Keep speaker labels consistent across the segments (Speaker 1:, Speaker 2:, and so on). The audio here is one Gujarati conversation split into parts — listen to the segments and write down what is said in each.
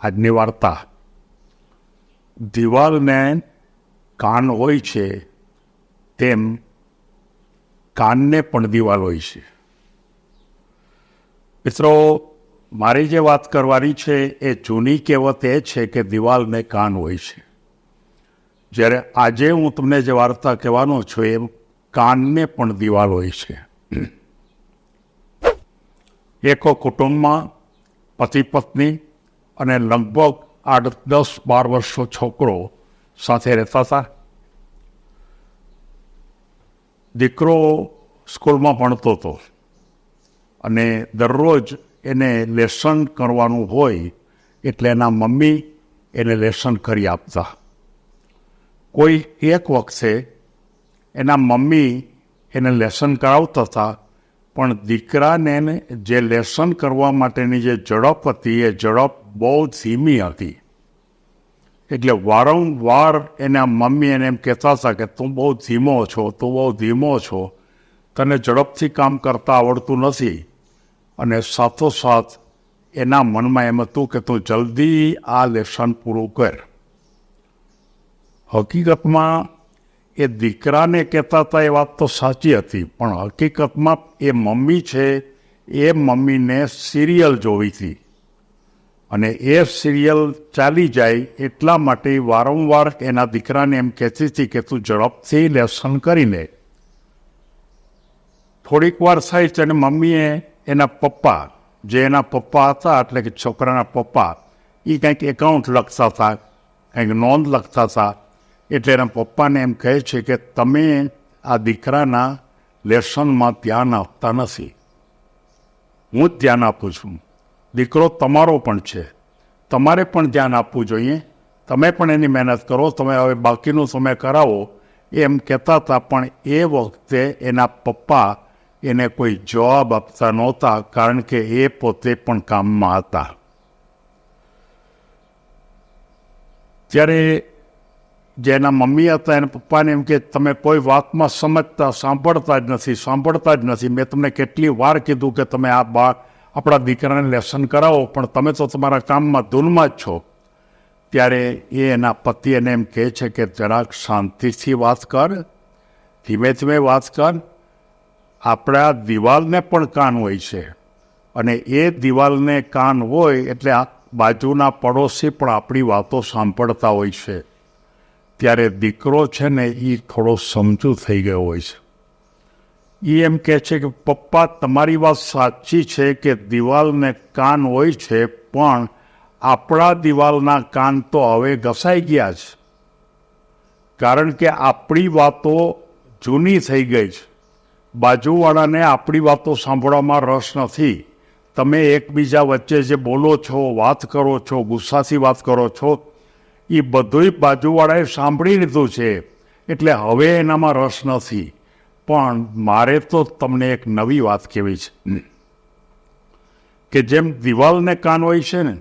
Speaker 1: આજની વાર્તા. દિવાલને કાન હોય છે, તેમ કાનને પણ દિવાલ હોય છે. મિત્રો, મારી જે વાત કરવાની છે એ જૂની કહેવત એ છે કે દિવાલને કાન હોય છે. જ્યારે આજે હું તમને જે વાર્તા કહેવાનો છું એમ કાનને પણ દિવાલ હોય છે. એકો કુટુંબમાં પતિ પત્ની અને લગભગ આઠ, દસ, બાર વર્ષનો છોકરો સાથે રહેતા હતા. દીકરો સ્કૂલમાં ભણતો હતો અને દરરોજ એને લેસન કરવાનું હોય એટલે એના મમ્મી એને લેસન કરી આપતા. કોઈ એક વખતે એના મમ્મી એને લેસન કરાવતા હતા પણ દીકરાને જે લેસન કરવા માટેની જે ઝડપ હતી, એ ઝડપ બહુ ધીમી હતી. એટલે વારંવાર એના મમ્મી એને એમ કહેતા હતા કે, તું બહુ ધીમો છો, તું બહુ ધીમો છો. તને ઝડપથી કામ કરતા આવડતું નથી. અને સાથોસાથ એના મનમાં એમ હતું કે, તું જલ્દી આ લેસન પૂરું કર. હકીકતમાં એ દીકરાને કહેતા હતા, એ વાત તો સાચી હતી, પણ હકીકતમાં એ મમ્મી છે, એ મમ્મીને સિરિયલ જોવી હતી. અને એ સિરિયલ ચાલી જાય એટલા માટે વારંવાર એના દીકરાને એમ કહેતી હતી કે, તું ઝડપથી લેસન કરી લે. થોડીક વાર થાય છે અને મમ્મીએ એના પપ્પા, જે એના પપ્પા હતા, એટલે કે છોકરાના પપ્પા એ કંઈક એકાઉન્ટ લખતા હતા, કંઈક નોંધ લખતા હતા એટલે એના પપ્પાને એમ કહે છે કે તમે આ દીકરાના લેસનમાં ધ્યાન આપતા નથી. હું જ ધ્યાન આપું છું. દીકરો તમારો પણ છે. તમારે પણ ધ્યાન આપવું જોઈએ. તમે પણ એની મહેનત કરો. તમે હવે બાકીનું તમે કરાવો. એમ કહેતા હતા પણ એ વખતે એના પપ્પા એને કોઈ જવાબ આપતા નહોતા કારણ કે એ પોતે પણ કામમાં હતા. ત્યારે જે એના મમ્મી હતા, એના પપ્પાને એમ કે, તમે કોઈ વાતમાં સમજતા, સાંભળતા જ નથી, સાંભળતા જ નથી. મેં તમને કેટલી વાર કીધું કે તમે આ બા આપણા દીકરાને લેસન કરાવો, પણ તમે તો તમારા કામમાં ધૂનમાં જ છો. ત્યારે એ એના પતિ એને એમ કહે છે કે, જરાક શાંતિથી વાત કર ધીમે ધીમે વાત કર. આપણા દિવાલને પણ કાન હોય છે. અને એ દિવાલને કાન હોય એટલે આ બાજુના પડોશી પણ આપણી વાતો સાંભળતા હોય છે. ત્યારે દીકરો છે ને એ થોડો સમજુ થઈ ગયો હોય છે. એ એમ કહે છે કે, પપ્પા, તમારી વાત સાચી છે કે દિવાલને કાન હોય છે, પણ આપણા દિવાલના કાન તો હવે ઘસાઈ ગયા છે. કારણ કે આપણી વાતો જૂની થઈ ગઈ છે. બાજુવાળાને આપણી વાતો સાંભળવામાં રસ નથી. તમે એકબીજા વચ્ચે જે બોલો છો, વાત કરો છો, ગુસ્સાથી વાત કરો છો એ બધુંય બાજુવાળાએ સાંભળી લીધું છે. એટલે હવે એનામાં રસ નથી. પણ મારે તો તમને એક નવી વાત કહેવી છે. કે જેમ દિવાલને કાન હોય છે ને,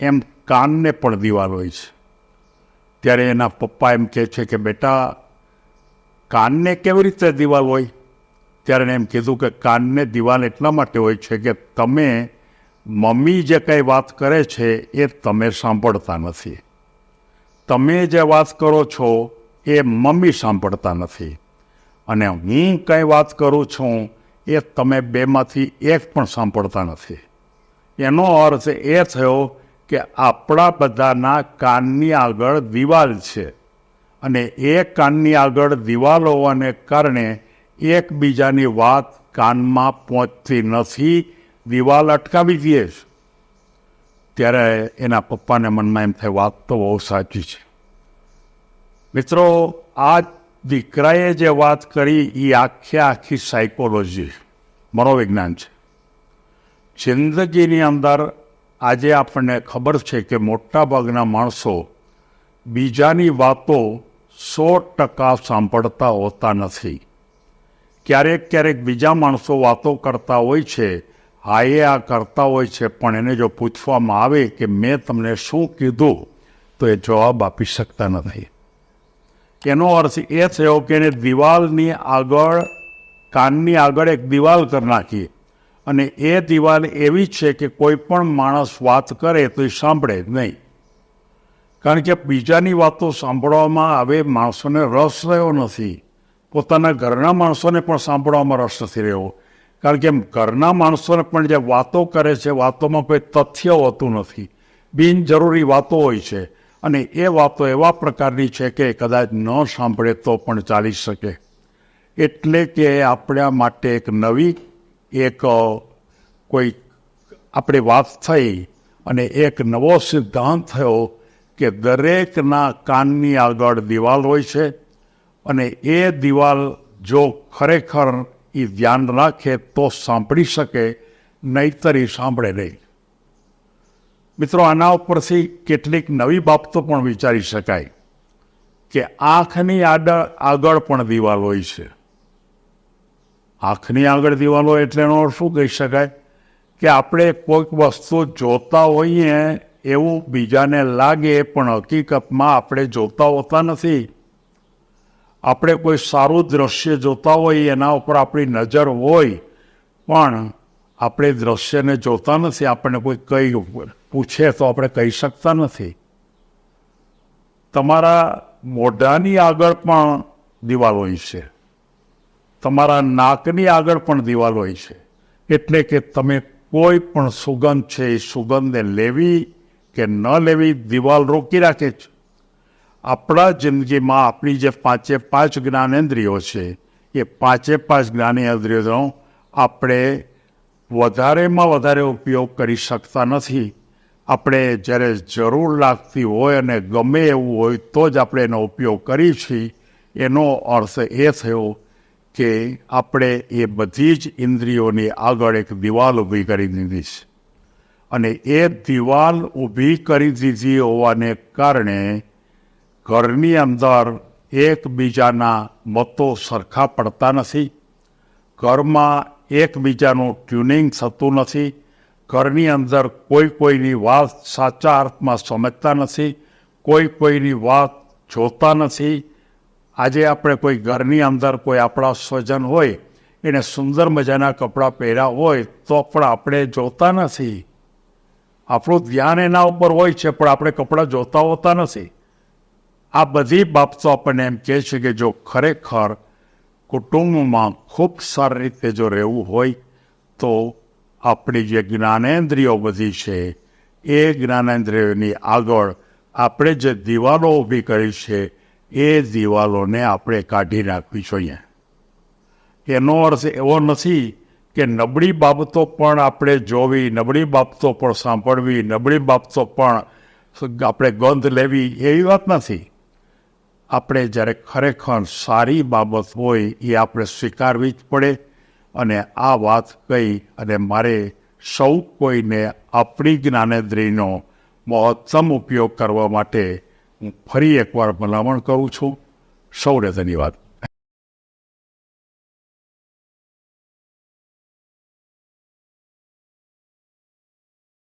Speaker 1: એમ કાનને પણ દિવાલ હોય છે. ત્યારે એના પપ્પા એમ કહે છે કે, બેટા, કાનને કેવી રીતે દિવાલ હોય? ત્યારે એને એમ કીધું કે, કાનને દિવાલ એટલા માટે હોય છે કે તમે મમ્મી જે કંઈ વાત કરે છે એ તમે સાંભળતા નથી. તમે જે વાત કરો છો એ મમ્મી સાંભળતા નથી. અને હું કંઈ વાત કરું છું એ તમે બેમાંથી એક પણ સાંભળતા નથી. એનો અર્થ એ થયો કે આપણા બધાના કાનની આગળ દિવાલ છે અને એ કાનની આગળ દિવાલ હોવાને કારણે એકબીજાની વાત કાનમાં પહોંચતી નથી. દિવાલ અટકાવી દઈએ છે. ત્યારે એના પપ્પાને મનમાં એમ થાય, વાત તો બહુ સાચી છે. મિત્રો, આ દીકરાએ જે વાત કરી એ આખે આખી સાયકોલોજી મનોવિજ્ઞાન છે. જિંદગીની અંદર આજે આપણને ખબર છે કે મોટાભાગના માણસો બીજાની વાતો સો ટકા સાંભળતા હોતા નથી. ક્યારેક ક્યારેક બીજા માણસો વાતો કરતા હોય છે હા એ આ કરતા હોય છે, પણ એને જો પૂછવામાં આવે કે મેં તમને શું કીધું, તો એ જવાબ આપી શકતા નથી. એનો અર્થ એ થયો કે એને દિવાલની આગળ, કાનની આગળ એક દિવાલ કરી નાખીએ અને એ દિવાલ એવી છે કે કોઈ પણ માણસ વાત કરે તો એ સાંભળે જ નહીં. કારણ કે બીજાની વાતો સાંભળવામાં આવે માણસોને રસ રહ્યો નથી. પોતાના ઘરના માણસોને પણ સાંભળવામાં રસ નથી રહ્યો. કારણ કે ઘરના માણસોને પણ જે વાતો કરે છે, વાતોમાં કોઈ તથ્ય હોતું નથી. બિનજરૂરી વાતો હોય છે. અને એ વાતો એવા પ્રકારની છે કે કદાચ ન સાંભળે તો પણ ચાલી શકે. એટલે કે આપણા માટે એક નવી, એક કોઈ આપણી વાત થઈ અને એક નવો સિદ્ધાંત થયો કે દરેકના કાનની આગળ દિવાલ હોય છે. અને એ દિવાલ જો ખરેખર એ ધ્યાન રાખે તો સાંભળી શકે, નહીતર એ સાંભળે નહીં. મિત્રો, આના ઉપરથી કેટલીક નવી બાબતો પણ વિચારી શકાય કે આંખની આડ, આગળ પણ દિવાલ હોય છે. આંખની આગળ દિવાલ એટલે એનો શું કહી શકાય? કે આપણે કોઈક વસ્તુ જોતા હોઈએ એવું બીજાને લાગે, પણ હકીકતમાં આપણે જોતા હોતા નથી. આપણે કોઈ સારું દ્રશ્ય જોતા હોઈએ એના ઉપર આપણી નજર હોય, પણ આપણે દ્રશ્યને જોતા નથી, આપણને કોઈ કઈ પૂછે તો આપણે કહી શકતા નથી. તમારા મોઢાની આગળ પણ દિવાલ હોય છે. તમારા નાકની આગળ પણ દિવાલ હોય છે. એટલે કે તમે કોઈ પણ સુગંધ છે, એ સુગંધને લેવી કે ન લેવી, દિવાલ રોકી રાખે છે. આપણા જિંદગીમાં આપણી જે પાંચે પાંચ જ્ઞાનેન્દ્રિયો છે, એ પાંચે પાંચ જ્ઞાનેન્દ્રિયોનો આપણે વધારેમાં વધારે ઉપયોગ કરી શકતા નથી. આપણે જ્યારે જરૂર લાગતી હોય અને ગમે એવું હોય તો જ આપણે એનો ઉપયોગ કરીએ છીએ. એનો અર્થ એ થયો કે આપણે એ બધી જ ઇન્દ્રિયોની આગળ એક દિવાલ ઊભી કરી દીધી છે. અને એ દિવાલ ઊભી કરી દીધી હોવાને કારણે ઘરની અંદર એકબીજાના મતો સરખા પડતા નથી. ઘરમાં એકબીજાનું ટ્યુનિંગ થતું નથી. ઘરની અંદર કોઈ કોઈની વાત સાચા અર્થમાં સમજતા નથી. કોઈ કોઈની વાત જોતા નથી. આજે આપણે કોઈ ઘરની અંદર કોઈ આપણા સ્વજન હોય, એને સુંદર મજાના કપડાં પહેર્યા હોય, તો પણ આપણે જોતા નથી. આપણું ધ્યાન એના ઉપર હોય છે, પણ આપણે કપડાં જોતા હોતા નથી. આ બધી બાબતો આપણને એમ કહે છે કે જો ખરેખર કુટુંબમાં ખૂબ સારી રીતે જો રહેવું હોય તો આપણી જે જ્ઞાનેન્દ્રિયો બધી છે, એ જ્ઞાનેન્દ્રિયોની આગળ આપણે જે દિવાલો ઊભી કરી છે, એ દિવાલોને આપણે કાઢી નાખવી જોઈએ. એનો અર્થ એવો નથી કે નબળી બાબતો પણ આપણે જોવી, નબળી બાબતો પણ સાંભળવી, નબળી બાબતો પણ આપણે ગંધ લેવી એવી વાત નથી. આપણે જ્યારે ખરેખર સારી બાબત હોય એ આપણે સ્વીકારવી જ પડે અને આ વાત કહી અને મારે સૌ કોઈને આપણી જ્ઞાનેન્દ્રિયનો મહત્તમ ઉપયોગ કરવા માટે હું ફરી એકવાર ભલામણ કરું છું. સૌને ધન્યવાદ.